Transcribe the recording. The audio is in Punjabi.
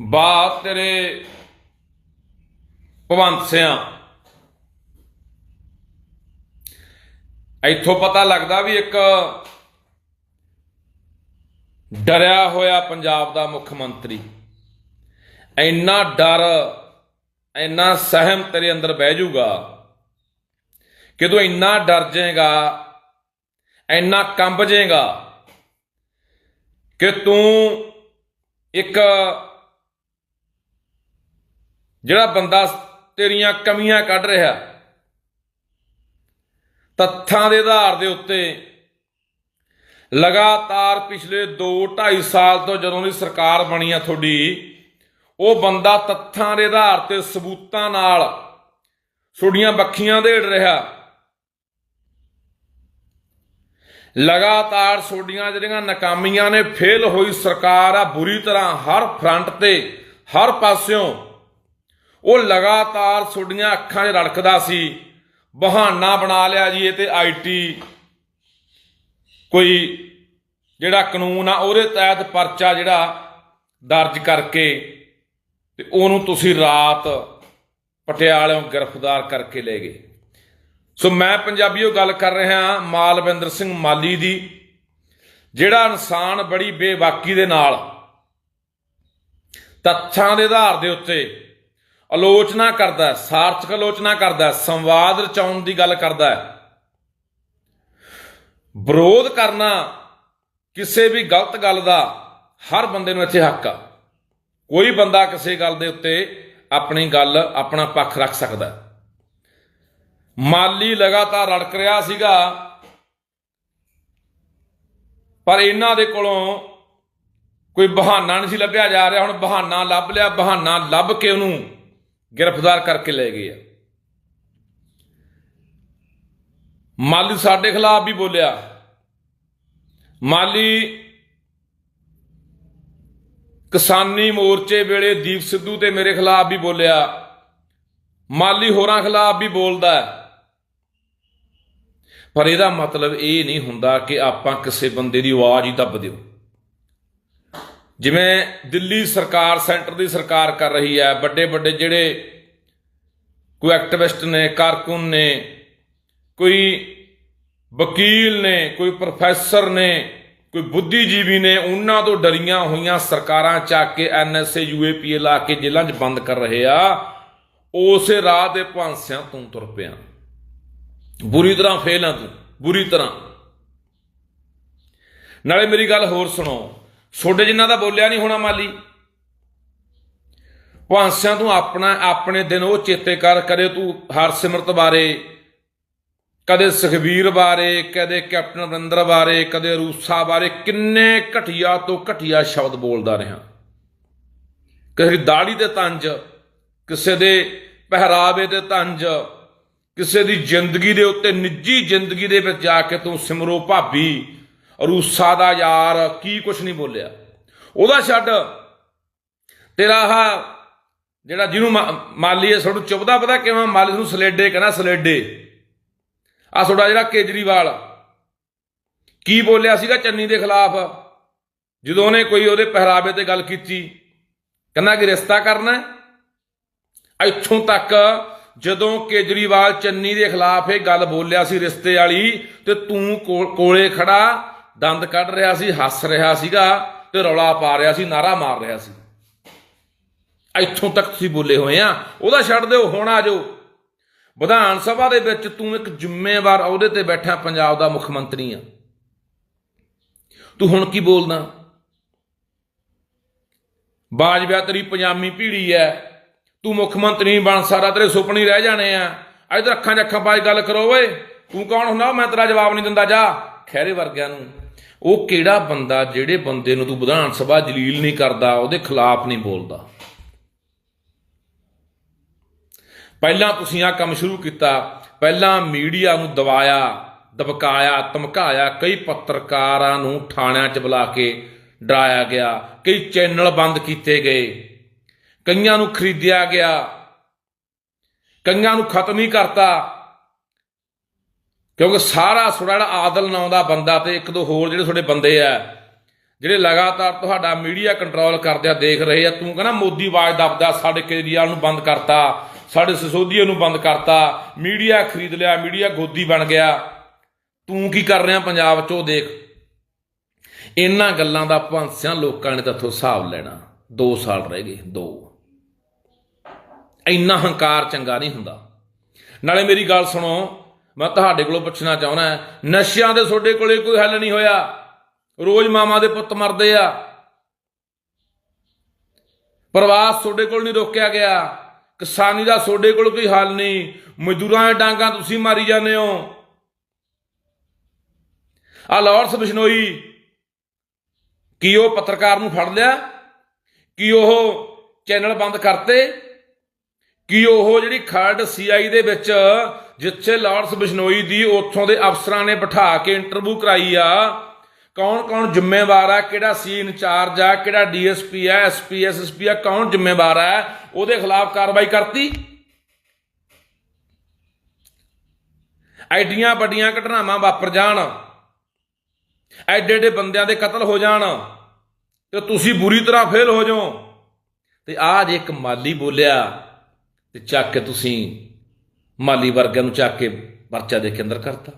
ਬਾ ਤੇਰੇ ਭਵੰਤ ਸਿਆਂ। ਇੱਥੋਂ ਪਤਾ ਲੱਗਦਾ ਵੀ ਇੱਕ ਡਰਿਆ ਹੋਇਆ ਪੰਜਾਬ ਦਾ ਮੁੱਖ ਮੰਤਰੀ। ਇੰਨਾ ਡਰ, ਇੰਨਾ ਸਹਿਮ ਤੇਰੇ ਅੰਦਰ ਬਹਿ ਜਾਊਗਾ ਕਿ ਤੂੰ ਇੰਨਾ ਡਰ ਜਾਏਗਾ, ਇੰਨਾ ਕੰਬ ਜਾਏਗਾ ਕਿ ਤੂੰ ਇੱਕ ਜਿਹੜਾ ਬੰਦਾ ਤੇਰੀਆਂ ਕਮੀਆਂ ਕੱਢ ਰਿਹਾ, ਤੱਥਾਂ ਦੇ ਆਧਾਰ ਦੇ ਉੱਤੇ ਲਗਾਤਾਰ ਪਿਛਲੇ 2 2.5 ਸਾਲ ਤੋਂ ਜਦੋਂ ਦੀ ਸਰਕਾਰ ਬਣੀ ਆ ਤੁਹਾਡੀ, ਉਹ ਬੰਦਾ ਤੱਥਾਂ ਦੇ ਆਧਾਰ ਤੇ ਸਬੂਤਾਂ ਨਾਲ ਛੁੱਡੀਆਂ ਬੱਖੀਆਂ ਦੇੜ ਰਿਹਾ। ਲਗਾਤਾਰ ਛੋਡੀਆਂ ਜਿਹੜੀਆਂ ਨਾਕਾਮੀਆਂ ਨੇ ਫੇਲ ਹੋਈ ਸਰਕਾਰ ਆ ਬੁਰੀ ਤਰ੍ਹਾਂ ਹਰ ਫਰੰਟ ਤੇ, ਹਰ ਪਾਸਿਓਂ ਉਹ ਲਗਾਤਾਰ ਛੋਡੀਆਂ ਅੱਖਾਂ 'ਚ ਰੜਕਦਾ ਸੀ। ਬਹਾਨਾ ਬਣਾ ਲਿਆ ਜੀ ਇਹ ਤੇ ਆਈਟੀ ਕੋਈ ਜਿਹੜਾ ਕਾਨੂੰਨ ਆ, ਉਹਦੇ ਤਹਿਤ ਪਰਚਾ ਜਿਹੜਾ ਦਰਜ ਕਰਕੇ ਤੇ ਉਹਨੂੰ ਤੁਸੀਂ ਰਾਤ ਪਟਿਆਲਿਓਂ ਗ੍ਰਿਫਤਾਰ ਕਰਕੇ ਲੈ ਗਏ। ਸੋ ਮੈਂ ਪੰਜਾਬੀਓ ਗੱਲ ਕਰ ਰਿਹਾ ਮਾਲਵਿੰਦਰ ਸਿੰਘ ਮਾਲੀ ਦੀ, ਜਿਹੜਾ ਇਨਸਾਨ ਬੜੀ ਬੇਬਾਕੀ ਦੇ ਨਾਲ ਤੱਥਾਂ ਦੇ ਆਧਾਰ ਦੇ ਉੱਤੇ ਆਲੋਚਨਾ ਕਰਦਾ ਸਾਰਥਕ ਆਲੋਚਨਾ ਕਰਦਾ ਸੰਵਾਦ ਰਚਾਉਣ ਦੀ ਗੱਲ ਕਰਦਾ ਵਿਰੋਧ ਕਰਨਾ ਕਿਸੇ ਵੀ ਗਲਤ ਗੱਲ ਦਾ ਹਰ ਬੰਦੇ ਨੂੰ ਇੱਥੇ ਹੱਕ ਆ। ਕੋਈ ਬੰਦਾ ਕਿਸੇ ਗੱਲ ਦੇ ਉੱਤੇ ਆਪਣੀ ਗੱਲ, ਆਪਣਾ ਪੱਖ ਰੱਖ ਸਕਦਾ ਮਾਲੀ ਲਗਾਤਾਰ ਰੜਕ ਰਿਹਾ ਸੀਗਾ, ਪਰ ਇਹਨਾਂ ਦੇ ਕੋਲੋਂ ਕੋਈ ਬਹਾਨਾ ਨਹੀਂ ਸੀ ਲੱਭਿਆ ਜਾ ਰਿਹਾ। ਹੁਣ ਬਹਾਨਾ ਲੱਭ ਲਿਆ, ਬਹਾਨਾ ਲੱਭ ਕੇ ਉਹਨੂੰ ਗ੍ਰਿਫਤਾਰ ਕਰਕੇ ਲੈ ਗਏ ਆ। ਮਾਲੀ ਸਾਡੇ ਖਿਲਾਫ ਵੀ ਬੋਲਿਆ। ਮਾਲੀ ਕਿਸਾਨੀ ਮੋਰਚੇ ਵੇਲੇ ਦੀਪ ਸਿੱਧੂ ਤੇ ਮੇਰੇ ਖਿਲਾਫ ਵੀ ਬੋਲਿਆ। ਮਾਲੀ ਹੋਰਾਂ ਖਿਲਾਫ ਵੀ ਬੋਲਦਾ ਪਰ ਇਹਦਾ ਮਤਲਬ ਇਹ ਨਹੀਂ ਹੁੰਦਾ ਕਿ ਆਪਾਂ ਕਿਸੇ ਬੰਦੇ ਦੀ ਆਵਾਜ਼ ਹੀ ਦੱਬ ਦਿਓ। ਜਿਵੇਂ ਦਿੱਲੀ ਸਰਕਾਰ, ਸੈਂਟਰ ਦੀ ਸਰਕਾਰ ਕਰ ਰਹੀ ਹੈ ਵੱਡੇ ਵੱਡੇ ਜਿਹੜੇ ਕੋਈ ਐਕਟਿਵਿਸਟ ਨੇ, ਕਾਰਕੁਨ ਨੇ, ਕੋਈ ਵਕੀਲ ਨੇ, ਕੋਈ ਪ੍ਰੋਫੈਸਰ ਨੇ, ਕੋਈ ਬੁੱਧੀਜੀਵੀ ਨੇ, ਉਹਨਾਂ ਤੋਂ ਡਰੀਆਂ ਹੋਈਆਂ ਸਰਕਾਰਾਂ ਚੱਕ ਕੇ ਐਨਐਸਏ ਯੂਏਪੀਏ ਲਾ ਕੇ ਜੇਲ੍ਹਾਂ 'ਚ ਬੰਦ ਕਰ ਰਹੇ ਆ, ਉਸੇ ਰਾਹ ਦੇ ਭਾਂਸਿਆਂ ਤੋਂ ਤੁਰ ਪਿਆ। ਬੁਰੀ ਤਰ੍ਹਾਂ ਫੇਲ ਆ ਤੂੰ, ਬੁਰੀ ਤਰ੍ਹਾਂ। ਨਾਲੇ ਮੇਰੀ ਗੱਲ ਹੋਰ ਸੁਣੋ ਛੋਡੇ ਜਿੰਨਾ ਦਾ ਬੋਲਿਆ ਨਹੀਂ ਹੋਣਾ ਮਾਲੀ। ਭਾਂਸਿਆਂ ਤੂੰ ਆਪਣਾ ਆਪਣੇ ਦਿਨ ਉਹ ਚੇਤੇ ਕਰ, ਕਦੇ ਤੂੰ ਹਰਸਿਮਰਤ ਬਾਰੇ, ਕਦੇ ਸੁਖਬੀਰ ਬਾਰੇ, ਕਦੇ ਕੈਪਟਨ ਅਮਰਿੰਦਰ ਬਾਰੇ, ਕਦੇ ਰੂਸਾ ਬਾਰੇ ਕਿੰਨੇ ਘਟੀਆ ਤੋਂ ਘਟੀਆ ਸ਼ਬਦ ਬੋਲਦਾ ਰਿਹਾ। ਕਿਸੇ ਦੀ ਦਾੜੀ ਤੇ ਤੰਜ, ਕਿਸੇ ਦੇ ਪਹਿਰਾਵੇ ਤੇ ਤੰਜ, ਕਿਸੇ ਦੀ ਜ਼ਿੰਦਗੀ ਦੇ ਉੱਤੇ ਨਿੱਜੀ ਜ਼ਿੰਦਗੀ ਦੇ ਵਿੱਚ ਜਾ ਕੇ ਤੂੰ ਸਿਮਰੋ ਭਾਬੀ ਰੂਸਾ ਦਾ ਯਾਰ, ਕੀ ਕੁਛ ਨਹੀਂ ਬੋਲਿਆ। ਉਹਦਾ ਛੱਡ, ਤੇਰਾ ਆਹ ਜਿਹੜਾ ਜਿਹਨੂੰ ਮਾ- ਮਾਲੀ ਹੈ ਤੁਹਾਨੂੰ ਚੁੱਭਦਾ ਪਤਾ ਕਿਵੇਂ ਮਾਲੀ ਨੂੰ ਸਲੇਡੇ ਕਹਿੰਦਾ ਸਲੇਡੇ। ਆ ਤੁਹਾਡਾ ਜਿਹੜਾ ਕੇਜਰੀਵਾਲ ਕੀ ਬੋਲਿਆ ਸੀਗਾ ਚੰਨੀ ਦੇ ਖਿਲਾਫ? ਜਦੋਂ ਉਹਨੇ ਕੋਈ ਉਹਦੇ ਪਹਿਰਾਵੇ ਤੇ ਗੱਲ ਕੀਤੀ, ਕਹਿੰਦਾ ਕਿ ਰਿਸ਼ਤਾ ਕਰਨਾ ਇੱਥੋਂ ਤੱਕ ਜਦੋਂ ਕੇਜਰੀਵਾਲ ਚੰਨੀ ਦੇ ਖਿਲਾਫ ਇਹ ਗੱਲ ਬੋਲਿਆ ਸੀ ਰਿਸ਼ਤੇ ਵਾਲੀ, ਤੇ ਤੂੰ ਕੋਲੇ ਖੜਾ ਦੰਦ ਕੱਢ ਰਿਹਾ ਸੀ, ਹੱਸ ਰਿਹਾ ਸੀਗਾ ਤੇ ਰੌਲਾ ਪਾ ਰਿਹਾ ਸੀ, ਨਾਰਾ ਮਾਰ ਰਿਹਾ ਸੀ। ਇੱਥੋਂ ਤੱਕ ਤੁਸੀਂ ਬੋਲੇ ਹੋਏ ਆ, ਉਹਦਾ ਛੱਡ ਦਿਓ, ਹੁਣ ਆ ਜਾਓ। ਵਿਧਾਨ ਸਭਾ ਦੇ ਵਿੱਚ ਤੂੰ ਇੱਕ ਜ਼ਿੰਮੇਵਾਰ ਅਹੁਦੇ ਤੇ ਬੈਠਾ, ਪੰਜਾਬ ਦਾ ਮੁੱਖ ਮੰਤਰੀ ਆ। ਤੂੰ ਹੁਣ ਕੀ ਬੋਲਦਾ? ਬਾਜਵਾ ਤੇਰੀ ਪੰਜਾਮੀ ਪੀੜੀ ਐ, ਤੂੰ ਮੁੱਖ ਮੰਤਰੀ ਨਹੀਂ ਬਣ ਸਕਦਾ, ਤੇਰੇ ਸੁਪਨੇ ਰਹਿ ਜਾਣੇ ਆ। ਇਧਰ ਅੱਖਾਂ 'ਚ ਅੱਖਾਂ ਪਾ ਕੇ ਗੱਲ ਕਰੋ ਓਏ, ਤੂੰ ਕੌਣ ਹੁੰਦਾ? ਮੈਂ ਤੇਰਾ ਜਵਾਬ ਨਹੀਂ ਦਿੰਦਾ, ਜਾ। ਖੈਰੇ ਵਰਗਿਆਂ ਨੂੰ। ਉਹ ਕਿਹੜਾ ਬੰਦਾ ਜਿਹੜੇ ਬੰਦੇ ਨੂੰ ਤੂੰ ਵਿਧਾਨ ਸਭਾ ਜਲੀਲ ਨਹੀਂ ਕਰਦਾ, ਉਹਦੇ ਖਿਲਾਫ ਨਹੀਂ ਬੋਲਦਾ? ਪਹਿਲਾਂ ਤੁਸੀਂ ਆ ਕੰਮ ਸ਼ੁਰੂ ਕੀਤਾ, ਪਹਿਲਾਂ ਮੀਡੀਆ ਨੂੰ ਦਵਾਇਆ ਦਬਕਾਇਆ, ਧਮਕਾਇਆ, ਕਈ ਪੱਤਰਕਾਰਾਂ ਨੂੰ ਥਾਣਿਆਂ 'ਚ ਬੁਲਾ ਕੇ ਡਰਾਇਆ ਗਿਆ, ਕਈ ਚੈਨਲ ਬੰਦ ਕੀਤੇ ਗਏ, ਕਈਆਂ ਨੂੰ ਖਰੀਦਿਆ ਗਿਆ, ਕਈਆਂ ਨੂੰ ਖਤਮ ਹੀ ਕਰਤਾ। ਕਿਉਂਕਿ ਸਾਰਾ ਤੁਹਾਡਾ ਜਿਹੜਾ ਆਦਲ ਨਾਂ ਦਾ ਬੰਦਾ ਤੇ ਇੱਕ ਦੋ ਹੋਰ ਜਿਹੜੇ ਤੁਹਾਡੇ ਬੰਦੇ ਆ, ਜਿਹੜੇ ਲਗਾਤਾਰ ਤੁਹਾਡਾ ਮੀਡੀਆ ਕੰਟਰੋਲ ਕਰਦੇ ਆ, ਦੇਖ ਰਹੇ ਆ, ਤੂੰ ਕਹਿੰਦਾ ਮੋਦੀ ਆਵਾਜ਼ ਦੱਬਦਾ, ਸਾਡੇ ਕੇਜਰੀਵਾਲ ਨੂੰ ਬੰਦ ਕਰਤਾ, ਸਾਡੇ ਸਿਸੋਦੀਏ ਨੂੰ ਬੰਦ ਕਰਤਾ, ਮੀਡੀਆ ਖਰੀਦ ਲਿਆ, ਮੀਡੀਆ ਗੋਦੀ ਬਣ ਗਿਆ। ਤੂੰ ਕੀ ਕਰ ਰਿਹਾ ਪੰਜਾਬ 'ਚ ਉਹ ਦੇਖ। ਇਹਨਾਂ ਗੱਲਾਂ ਦਾ ਭਾਂਸਿਆਂ ਲੋਕਾਂ ਨੇ ਤੇਥੋਂ ਹਿਸਾਬ ਲੈਣਾ। 2 ਸਾਲ ਰਹਿ ਗਏ 2 ਇੰਨਾ ਹੰਕਾਰ ਚੰਗਾ ਨਹੀਂ ਹੁੰਦਾ। ਨਾਲੇ ਮੇਰੀ ਗੱਲ ਸੁਣੋ ਮੈਂ ਤੁਹਾਡੇ ਕੋਲੋਂ ਪੁੱਛਣਾ ਚਾਹੁੰਦਾ ਨਸ਼ਿਆਂ ਦੇ ਤੁਹਾਡੇ ਕੋਲੇ ਕੋਈ ਹੱਲ ਨਹੀਂ ਹੋਇਆ? ਰੋਜ਼ ਮਾਮਾ ਦੇ ਪੁੱਤ ਮਰਦੇ ਆ। ਪ੍ਰਵਾਸ ਤੁਹਾਡੇ ਕੋਲ ਨਹੀਂ ਰੋਕਿਆ ਗਿਆ। ਕਿਸਾਨੀ ਦਾ ਤੁਹਾਡੇ ਕੋਲ ਕੋਈ ਹੱਲ ਨਹੀਂ। ਮਜ਼ਦੂਰਾਂ ਦੇ ਡਾਂਗਾ ਤੁਸੀਂ ਮਾਰੀ ਜਾਂਦੇ ਹੋ। ਆ ਲਾਰੈਂਸ ਬਿਸ਼ਨੋਈ, ਕੀ ਉਹ ਪੱਤਰਕਾਰ ਨੂੰ ਫੜ ਲਿਆ? ਕੀ ਉਹ ਚੈਨਲ ਬੰਦ ਕਰਤੇ? ਕੀ ਉਹ ਜਿਹੜੀ ਖਰੜ ਸੀਆਈ ਦੇ ਵਿੱਚ ਜਿੱਥੇ ਲਾਰੈਂਸ ਬਿਸ਼ਨੋਈ ਦੀ ਉੱਥੋਂ ਦੇ ਅਫਸਰਾਂ ਨੇ ਬਿਠਾ ਕੇ ਇੰਟਰਵਿਊ ਕਰਾਈ ਆ, ਕੌਣ ਕੌਣ ਜ਼ਿੰਮੇਵਾਰ ਆ, ਕਿਹੜਾ ਸੀ ਇੰਚਾਰਜ ਆ, ਕਿਹੜਾ ਡੀਐਸਪੀ ਆ, ਐਸਪੀ, ਐਸਐਸਪੀ ਆ, ਕੌਣ ਜ਼ਿੰਮੇਵਾਰ ਆ, ਉਹਦੇ ਖਿਲਾਫ ਕਾਰਵਾਈ ਕਰਤੀ। ਐਡੀਆਂ ਵੱਡੀਆਂ ਘਟਨਾਵਾਂ ਵਾਪਰ ਜਾਣ, ਐਡੇ ਐਡੇ ਬੰਦਿਆਂ ਦੇ ਕਤਲ ਹੋ ਜਾਣ, ਤੇ ਤੁਸੀਂ ਬੁਰੀ ਤਰ੍ਹਾਂ ਫੇਲ ਹੋ ਜਾਓ। ਤੇ ਆਹ ਜੇ ਇੱਕ ਮਾਲੀ ਬੋਲਿਆ, ਤੇ ਚੱਕ ਕੇ ਤੁਸੀਂ ਮਾਲੀ ਵਰਗਿਆਂ ਨੂੰ ਚੱਕ ਕੇ ਪਰਚਾ ਦੇ ਕੇ ਅੰਦਰ ਕਰਤਾ।